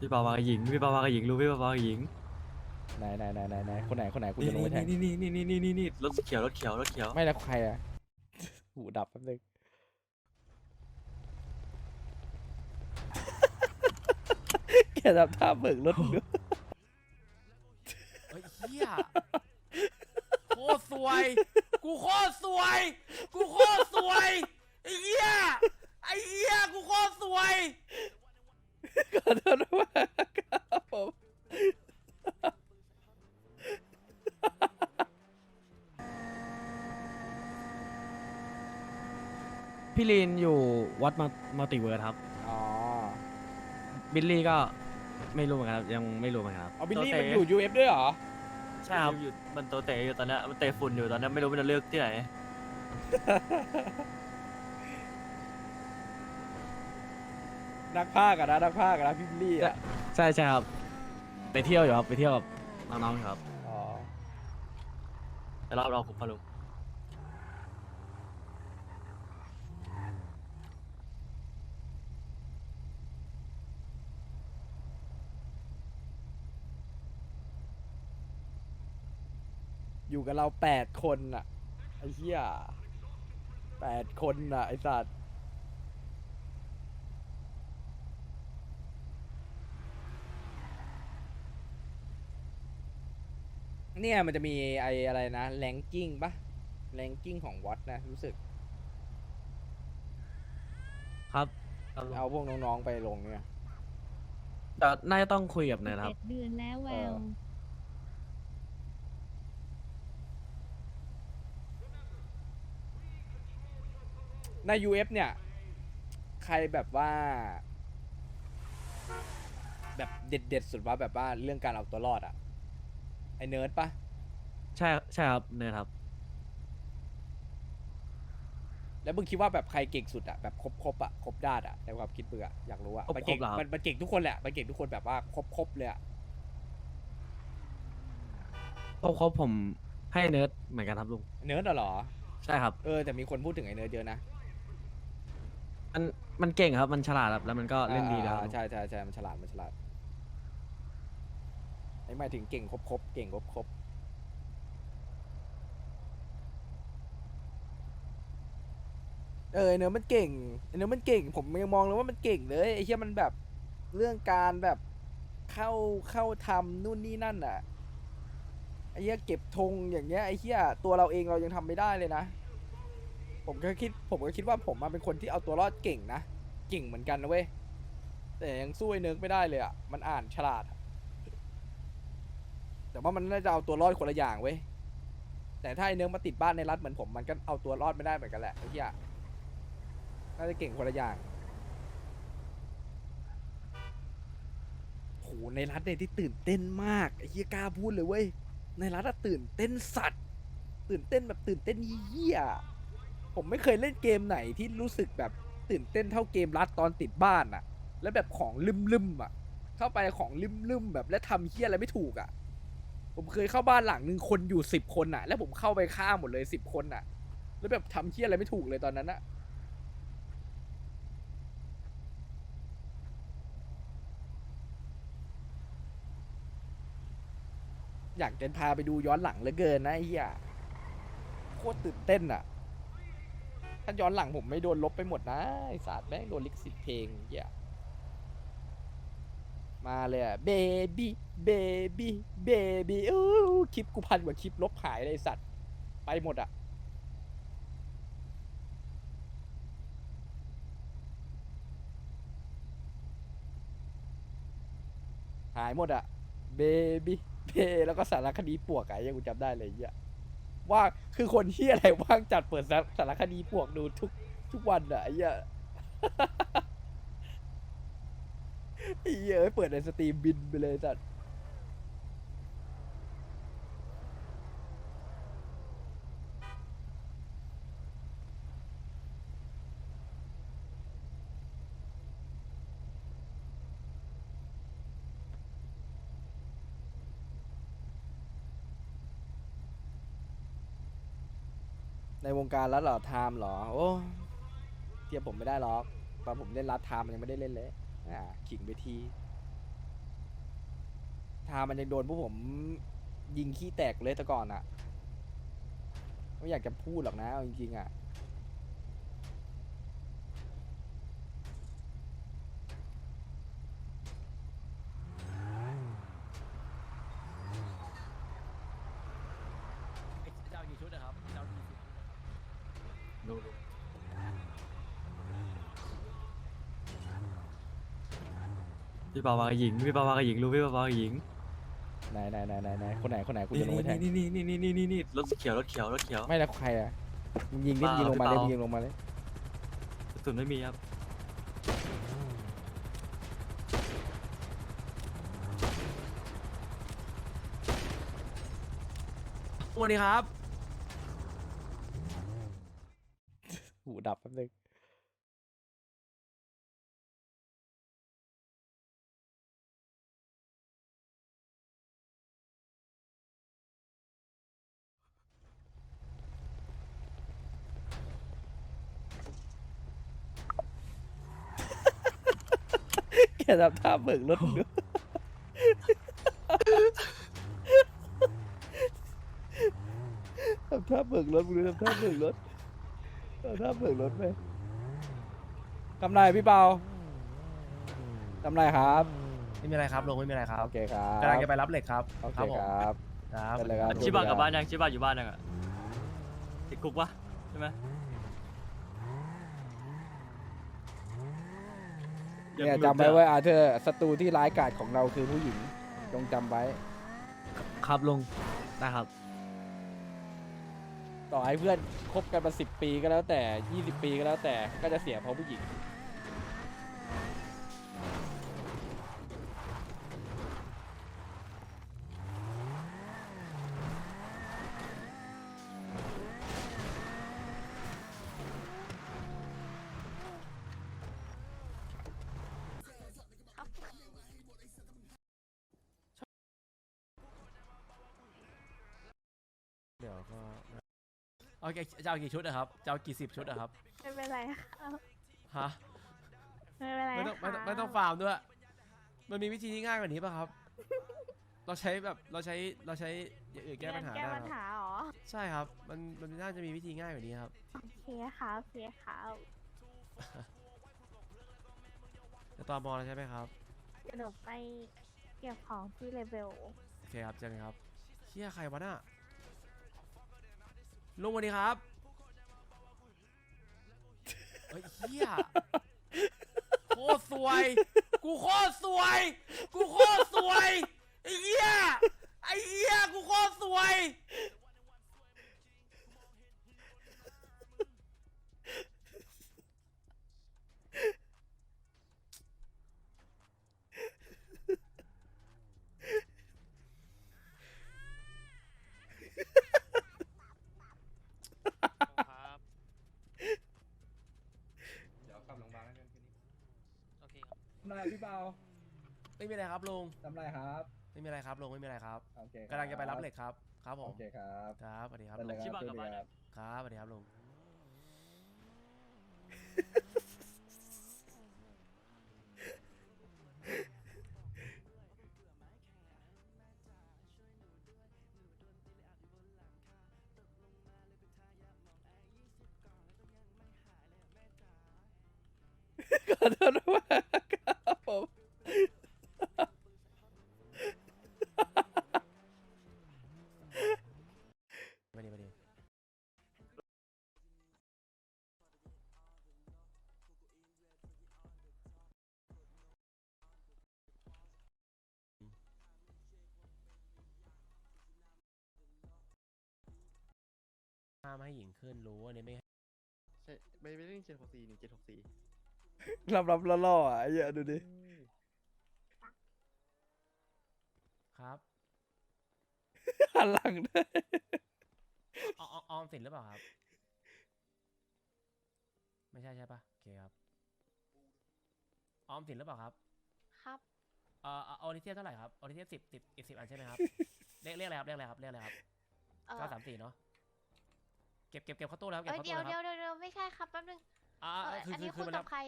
พี่ปาวากับหญิง พี่ปาวากับหญิงรู้พี่ปาวากับหญิงไหนไหนไหนไหนไหนคนไหนคนไหนกูนี่จะลงไปแทงนี่นี่นี่นี่นี่นี่นี่รถเขียวรถเขียวรถเขียวไม่แล้วใครอะหูดับแป๊บนึงแกทำท่าเบิกรถดูเฮ้ยเฮียโคตรสวย กูโคตรสวย กูโคตรสวยไอ้เหี้ยไอ้เหี้ยกูโคตรสวย ขอโทษมากครับผม พี่ลีนอยู่วัดมัลติเวิร์สครับ อ๋อบิลลี่ก็ไม่รู้เหมือนกันครับยังไม่รู้เหมือนกันครับ เอาบิลลี่โตมันเต๋อยู่ UF ด้วยเหรอ ใช่ครับอยู่มันโตเตะอยู่ตอนเนี้ยมันเตะฝุ่นอยู่ตอนเนี้ยไม่รู้มันจะเลือกที่ไหน นักภาคอะนะ นักภาคอะนะพี่บิลลี่อะใช่ใช่ครับไปเที่ยวอยู่ครับไปเที่ยวกับน้องๆครับ อ๋อ แต่รอบเราคุมพลุง อยู่กับเราแปดคนอะไอ้เหี้ยแปดคนอะไอ้สัตว์เนี่ยมันจะมีไออะไรนะแรงกิ้งปะแรงกิ้งของวอตนะ รู้สึก ครับครับลุงเอาพวกน้องๆไปลงเนี่ย แต่น่าจะต้องคุยกับเนยนะครับเอ็ดเดือนแล้วแวว ใน UF เนี่ย ใครแบบว่า แบบเด็ดๆสุดว่าแบบว่าเรื่องการเอาตัวรอดอะไอเนิร์ดปะใช่ใช่ครับเนยครับ แล้วมึงคิดว่าแบบใครเก่งสุดอะแบบครบครบๆอะครบด้านอะในความคิดมึงอะอยากรู้อะครบๆมันเก่งเหรอครับ มันมันเก่งทุกคนแหละมันเก่งทุกคนแบบว่าครบครบๆเลยอะเพราะเขาผมให้เนิร์ดเหมือนกันครับลุงเนิร์ดอะเหรอ ใช่ครับ เออแต่มีคนพูดถึงไอเนิร์ดเยอะนะ มันมันเก่งครับ มันฉลาดครับ แล้วมันก็เล่นดีแล้วอ่าๆใช่ใช่ใช่มันฉลาด มันฉลาด ไอ้หมายถึงเก่งครบครบๆเก่งครบครบเออไอ้เนื้อมันเก่งไอ้เนื้อมันเก่ง ผมยังมองเลยว่ามันเก่งเลยไอ้เหี้ยมันแบบเรื่องการแบบเข้าเข้าทำนู่นนี่นั่นอะไอ้เหี้ยเก็บธงอย่างเงี้ยไอ้เหี้ยตัวเราเองเรายังทำไม่ได้เลยนะ ผมก็คิดผมก็คิดว่าผมมาเป็นคนที่เอาตัวรอดเก่งนะเก่งเหมือนกันนะเว้ยแต่ยังสู้ไอ้เนิร์กไม่ได้เลยอะมันอ่านฉลาดอะแต่ว่ามันน่าจะเอาตัวรอดคนละอย่างเว้ยแต่ถ้าไอ้เนิร์กมาติดบ้านในรัฐเหมือนผมมันก็เอาตัวรอดไม่ได้เหมือนกันแหละไอ้เหี้ยน่าจะเก่งคนละอย่างโหในรัฐเนี่ยที่ตื่นเต้นมากไอ้เหี้ยกล้าพูดเลยเว้ยในรัฐอะตื่นเต้นสัตว์ ตื่นเต้นแบบตื่นเต้นเหี้ยๆ ผมไม่เคยเล่นเกมไหนที่รู้สึกแบบตื่นเต้นเท่าเกมรัฐตอนติดบ้านอะแล้วแบบของลืมๆอะเข้าไปของลืมๆแบบและทำเหี้ยอะไรไม่ถูกอะผมเคยเข้าบ้านหลังหนึ่งคนอยู่สิบคนอะแล้วผมเข้าไปฆ่าหมดเลยสิบคนอะแล้วแบบทำเหี้ยอะไรไม่ถูกเลยตอนนั้นอะอยากจะพาไปดูย้อนหลังเหลือเกินนะไอ้เหี้ยโคตรตื่นเต้นอะ ถ้าย้อนหลังผมไม่โดนลบไปหมดนะไอ้สาดแม่งโดนลิขสิทธิ์เพลงเหี้ยมาเลยอะเบบี้เบบี้เบบี้อู้คลิปกูพันกว่าคลิปลบหายเลยไอ้สัตว์ ไปหมดอะหายหมดอะเบบี้เบแล้วก็สารคดีปวกอะยังกูจำได้เลยเหี้ย ว่างคือคนที่อะไรว่างจัดเปิดสารสารคดีพวกดูทุกทุกวันอะไอ้เหี้ยไอ้เหี้ยเอ้ยเปิดในสตรีมบินไปเลยจัด ในวงการรัดเหรอไทม์เหรอ โอ้เทียบผมไม่ได้หรอกตอนผมเล่นรัดไทม์มันยังไม่ได้เล่นเลยอ่าขิงไปทีชามันยังโดนพวกผมยิงขี้แตกเลยแต่ก่อนอะไม่อยากจะพูดหรอกนะเอาจริงๆอะ เจ้ากี่ชุดนะครับเจ้ากี่ชุด รู้รู้พี่เปาวางกับหญิงพี่เปาวางกับหญิงรู้พี่เปาวางกับหญิงไหนไหนไหนไหนไหนคนไหนคนไหนคุณนี่จะลงไปแทงนี่นี่นี่นี่นี่นี่นี่รถเขียวรถเขียวรถเขียว ไม่แล้วใครอะมึงยิงดิเปล่ายิงลงมาเลยพี่เปามึ งยิงลงมาเลยกระสุนไม่มีครับสวัสดีครับ หูดับแป๊บนึงแกทำท่าเบิกรถมึงดูทำท่าเบิกรถมึงดูทำท่าเบิกรถ ทำท่าเบิกรถไปทำไรพี่เปาทำไรครับไม่มีอะไรครับลุงไม่มีอะไรครับโอเคครับกำลังจะไปรับเหล็กครับโอเคครับผมครับ ครับเป็นไรครับ ชิบะกลับบ้านยังชิบะอยู่บ้านยังอะติดคุกปะใช่ไหมเนี่ยจำไว้ไว้อาเธอร์ศัตรูที่ร้ายกาจของเราคือผู้หญิงจงจำไว้ ครับลุงได้ครับ ต่อให้เพื่อนคบกันมาสิบปีก็แล้วแต่ยี่สิบปีก็แล้วแต่ก็จะเสียเพราะผู้หญิง เอากี่จะเอากี่ชุดนะครับจะเอากี่สิบชุดนะครับไม่เป็นไรครับฮะไม่เป็นไรไม่ต้องไม่ต้องครับไม่ต้องฟาร์มด้วย มันมีวิธีที่ง่ายกว่านี้ป่ะครับ เราใช้แบบเราใช้เราใช้อย่างอื่นแก้ปัญหาแก้ได้ปัญครับหาเหรอใช่ครับ มันมันน่าจะมีวิธีง่ายกว่านี้ครับโอเคครับโอเคครับจะตอมอแล้วใช่ไหมครับเดี๋ยวหนูไปเก็บของที่เลเวลโอเคครับเจอกันครับเชี่ยใครวะน่ะ ลุงสวัสดีครับเฮ้ยเหียโคตรสวย กูโคตรสวย กูโคตรสวยไอ้เหี้ยไอ้เหี้ยกูโคตรสวย เดี๋ยวกลับโรงพยาบาลแล้วกันคืนนี้ โอเคครับ ทำไรพี่เปา ไม่มีอะไรครับลุงทำไรครับ ไม่มีอะไรครับลุงไม่มีอะไรครับโอเคกำลังจะไปรับเหล็กครับ ครับผโอมเคครับครับสวัสดีครับได้ลุเลยงครับชิบะสกลัวับสดีบ้านคยัรับงครับสวัสดีครับลุงขอโทษ ห้ามให้หญิงขึ้นรู้อันนี้ไม่ใช่ไม่ไม่ได้เล่นเจ็ดหกสี่หนึ่งเจ็ดหกสี่รับรับล่อล่อๆอะไอ้เหี้ยดูดิครับหันหลังได้อออออมสินหรือเปล่าครับ ไม่ใช่ใช่ปะโอเคครับออมสินหรือเปล่าครับครับ เอ่อเอาออริเทียเท่าไหร่ครับออริเทียสิบสิบอีกสิบอันใช่ไหมครับเรียกเรียกอะไรครับเรียกอะไรครับเรียกอะไรครับเออเก้าสามสี่เนาะ เก็บเก็บเก็บเข้าตู้แล้วเก็บเอ้ยเข้าเดี๋ตู้ยวแล้วครับเดี๋ยวเดี๋ยวเดี๋ยวไม่ใช่ครับแป๊บนึงอ่าเออคืออันคืนี้อคืคุอยมันกับใคร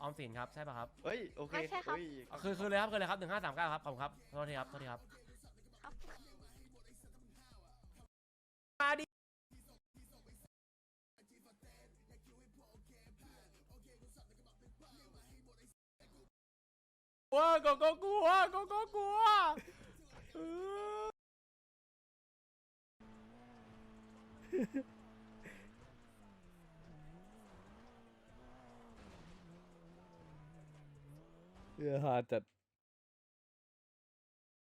ออมสินครับใช่ป่ะครับเฮ้ยโอเคไม่ใช่ครับ เฮ้ยอะคือคือเลยครับคือเลยครับหนึ่งห้าสามเก้าครับขอบคุณครับโทษทีครับโทษทีครับครับมาดิกลัวก็ก็กลัวก็ก็กลัวเออ เออหาจัด